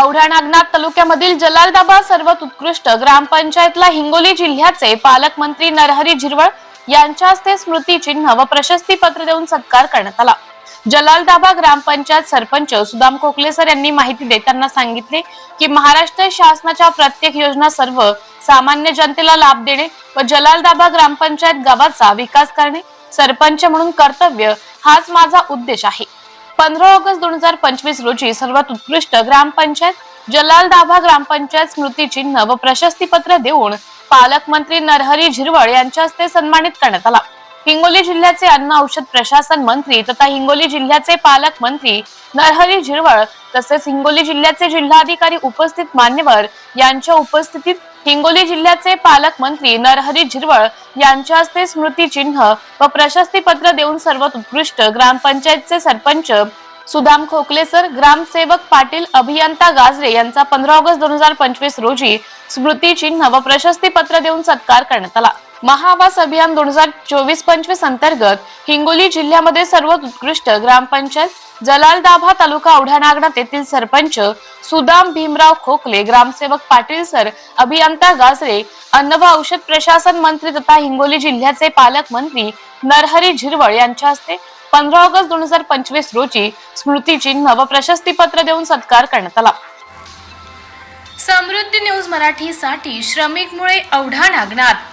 औढा नागनाथ तालुक्यामधील जलालदाबा सर्वात उत्कृष्ट ग्रामपंचायतला हिंगोली जिल्ह्याचे पालकमंत्री नरहरी झिरवळ यांच्या हस्ते स्मृतिचिन्ह व प्रशस्ती पत्र देऊन सत्कार करण्यात आला. जलालदाबा ग्रामपंचायत सरपंच सुदाम खोकलेसर यांनी माहिती देताना सांगितले की महाराष्ट्र शासनाच्या प्रत्येक योजना सर्व सामान्य जनतेला लाभ देणे व जलालदाबा ग्रामपंचायत गावाचा विकास करणे सरपंच म्हणून कर्तव्य हाच माझा उद्देश आहे. पंधरा ऑगस्ट दोन हजार पंचवीस रोजी सर्वात उत्कृष्ट ग्रामपंचायत जलालदाबा ग्रामपंचायत स्मृती चिन्ह व प्रशस्ती पत्र देऊन पालकमंत्री नरहरी झिरवळ यांच्या हस्ते सन्मानित करण्यात आला. हिंगोली जिल्ह्याचे अन्न औषध प्रशासन मंत्री तथा हिंगोली जिल्ह्याचे पालकमंत्री नरहरी झिरवळ तसेच हिंगोली जिल्ह्याचे जिल्हाधिकारी उपस्थित मान्यवर यांच्या उपस्थितीत हिंगोली जिल्ह्याचे पालकमंत्री नरहरी झिरवळ यांच्या हस्ते स्मृती चिन्ह व प्रशस्तीपत्र देऊन सर्वात उत्कृष्ट ग्रामपंचायतचे सरपंच सुदाम खोकलेसर ग्रामसेवक पाटील अभियंता गाजरे यांचा पंधरा ऑगस्ट दोन हजार पंचवीस रोजी स्मृती चिन्ह व प्रशस्तीपत्र देऊन सत्कार करण्यात आला. महाआवास अभियान दोन हजार चोवीस पंचवीस अंतर्गत हिंगोली जिल्ह्यामध्ये सर्वात उत्कृष्ट ग्रामपंचायत जलालदाभा तालुका औढा नागनाथ येथील सरपंच सुदाम भीमराव खोकले ग्रामसेवक पाटील सर अभियंता गाजरे अन्न व औषध प्रशासन मंत्री तथा हिंगोली जिल्ह्याचे पालकमंत्री नरहरी झिरवळ यांच्या हस्ते पंधरा ऑगस्ट दोन हजार पंचवीस रोजी स्मृतिचिन्ह व प्रशस्तीपत्र देऊन सत्कार करण्यात आला. समृद्धी न्यूज मराठीसाठी श्रमिक मुळे औढा नागनाथ.